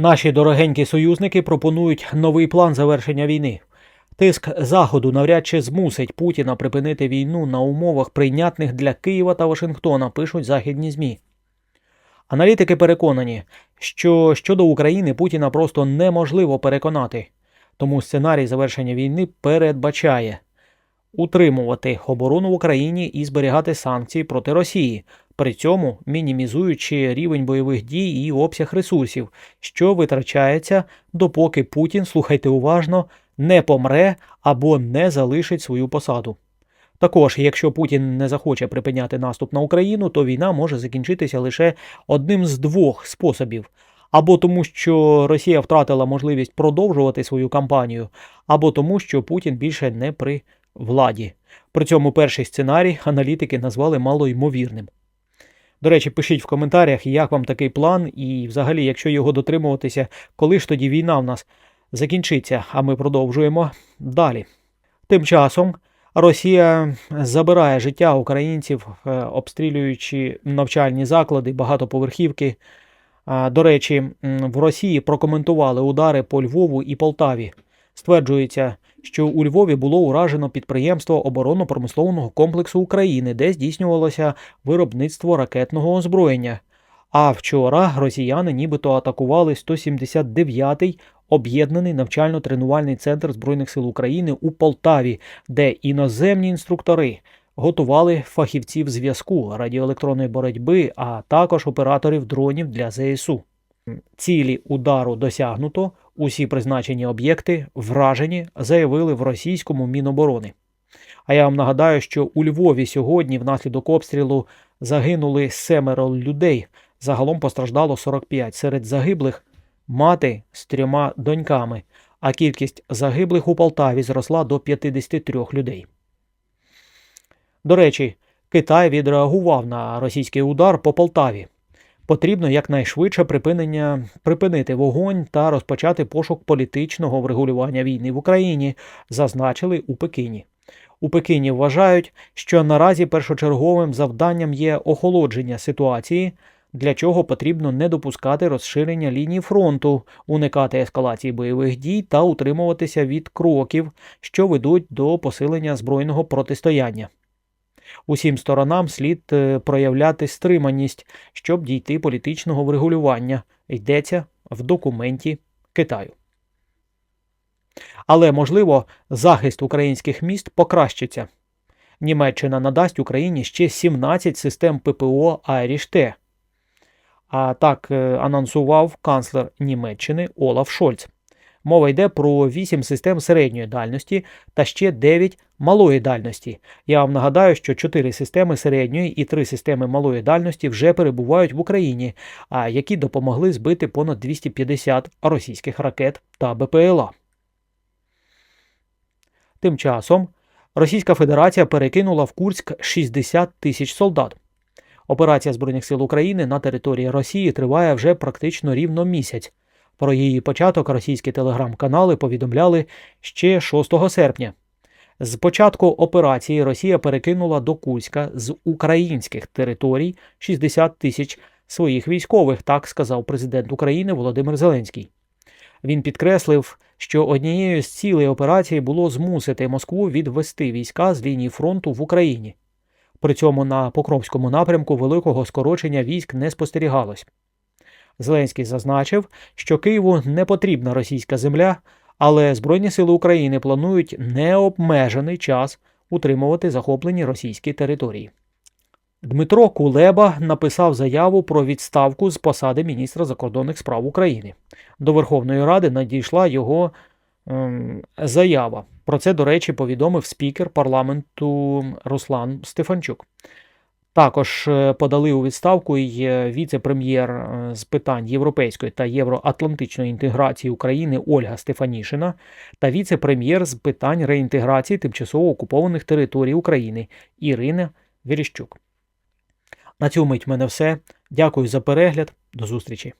Наші дорогенькі союзники пропонують новий план завершення війни. Тиск Заходу навряд чи змусить Путіна припинити війну на умовах, прийнятних для Києва та Вашингтона, пишуть західні ЗМІ. Аналітики переконані, що щодо України Путіна просто неможливо переконати, тому сценарій завершення війни передбачає утримувати оборону в Україні і зберігати санкції проти Росії, при цьому мінімізуючи рівень бойових дій і обсяг ресурсів, що витрачається, допоки Путін, слухайте уважно, не помре або не залишить свою посаду. Також, якщо Путін не захоче припиняти наступ на Україну, то війна може закінчитися лише одним з двох способів: або тому, що Росія втратила можливість продовжувати свою кампанію, або тому, що Путін більше не при владі. При цьому перший сценарій аналітики назвали малоймовірним. До речі, пишіть в коментарях, як вам такий план, і взагалі, якщо його дотримуватися, коли ж тоді війна в нас закінчиться, а ми продовжуємо далі. Тим часом Росія забирає життя українців, е, обстрілюючи навчальні заклади, багатоповерхівки. До речі, в Росії прокоментували удари по Львову і Полтаві. Стверджується, що у Львові було уражено підприємство оборонно-промислового комплексу України, де здійснювалося виробництво ракетного озброєння. А вчора росіяни нібито атакували 179-й об'єднаний навчально-тренувальний центр Збройних сил України у Полтаві, де іноземні інструктори готували фахівців зв'язку радіоелектронної боротьби, а також операторів дронів для ЗСУ. Цілі удару досягнуто. Усі призначені об'єкти вражені, заявили в російському Міноборони. А я вам нагадаю, що у Львові сьогодні внаслідок обстрілу загинули семеро людей. Загалом постраждало 45. Серед загиблих мати з трьома доньками, а кількість загиблих у Полтаві зросла до 53 людей. До речі, Китай відреагував на російський удар по Полтаві. Потрібно якнайшвидше припинення, припинити вогонь та розпочати пошук політичного врегулювання війни в Україні, зазначили у Пекіні. У Пекіні вважають, що наразі першочерговим завданням є охолодження ситуації, для чого потрібно не допускати розширення лінії фронту, уникати ескалації бойових дій та утримуватися від кроків, що ведуть до посилення збройного протистояння. Усім сторонам слід е, проявляти стриманість, щоб дійти політичного врегулювання, йдеться в документі Китаю. Але, можливо, захист українських міст покращиться. Німеччина надасть Україні ще 17 систем ППО Айріш-Т. А так е, анонсував канцлер Німеччини Олаф Шольц. Мова йде про 8 систем середньої дальності та ще 9 малої дальності. Я вам нагадаю, що 4 системи середньої і 3 системи малої дальності вже перебувають в Україні, а які допомогли збити понад 250 російських ракет та БПЛА. Тим часом Російська Федерація перекинула в Курськ 60 тисяч солдат. Операція Збройних сил України на території Росії триває вже практично рівно місяць. Про її початок російські телеграм-канали повідомляли ще 6 серпня. З початку операції Росія перекинула до Курська з українських територій 60 тисяч своїх військових, так сказав президент України Володимир Зеленський. Він підкреслив, що однією з цілей операції було змусити Москву відвести війська з лінії фронту в Україні. При цьому на Покровському напрямку великого скорочення військ не спостерігалось. Зеленський зазначив, що Києву не потрібна російська земля, але Збройні сили України планують необмежений час утримувати захоплені російські території. Дмитро Кулеба написав заяву про відставку з посади міністра закордонних справ України. До Верховної Ради надійшла його ем, заява. Про це, до речі, повідомив спікер парламенту Руслан Стефанчук. Також е, подали у відставку й е, віце-прем'єр е, з питань європейської та євроатлантичної інтеграції України Ольга Стефанішина та віце-прем'єр з питань реінтеграції тимчасово окупованих територій України Ірина Віріщук. На цю мить мене все. Дякую за перегляд. До зустрічі.